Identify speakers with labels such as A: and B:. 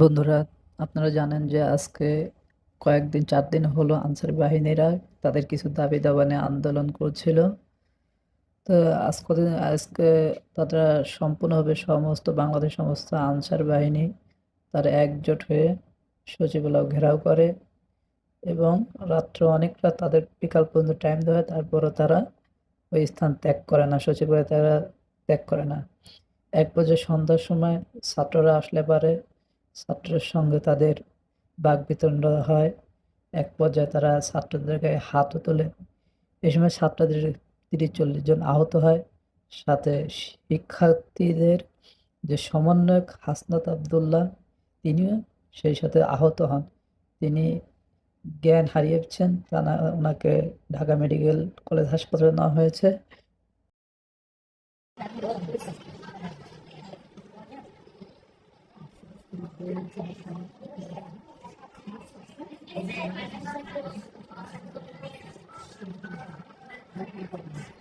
A: বন্ধুরা, আপনারা জানেন যে আজকে কয়েকদিন, চার দিন হলো আনসার বাহিনীরা তাদের কিছু দাবি দাবা নিয়ে আন্দোলন করছিল। তো আজকে আজকে তারা সম্পূর্ণভাবে সমস্ত বাংলাদেশ সমস্ত আনসার বাহিনী তারা একজোট হয়ে সচিবালয় ঘেরাও করে এবং রাত্র অনেকটা তাদের বিকাল পর্যন্ত টাইম দেওয়া হয়, তারপরও তারা ওই স্থান ত্যাগ করে না, সচিবালয় তারা ত্যাগ করে না। এক পর্যায়ে সন্ধ্যার সময় ছাত্ররা আসলে পারে ছাত্রের সঙ্গে তাদের বাকবিতণ্ড হয়। এক পর্যায়ে তারা ছাত্রদের গায়ে হাতও তোলে। এই সময় ছাত্রদের তিরিশ চল্লিশ জন আহত হয়। সাথে শিক্ষার্থীদের যে সমন্বয়ক হাসনাত আবদুল্লাহ, তিনিও সেই সাথে আহত হন। তিনি জ্ঞান হারিয়েছেন তারা ওনাকে ঢাকা মেডিকেল কলেজ হাসপাতালে নেওয়া হয়েছে। Thank you.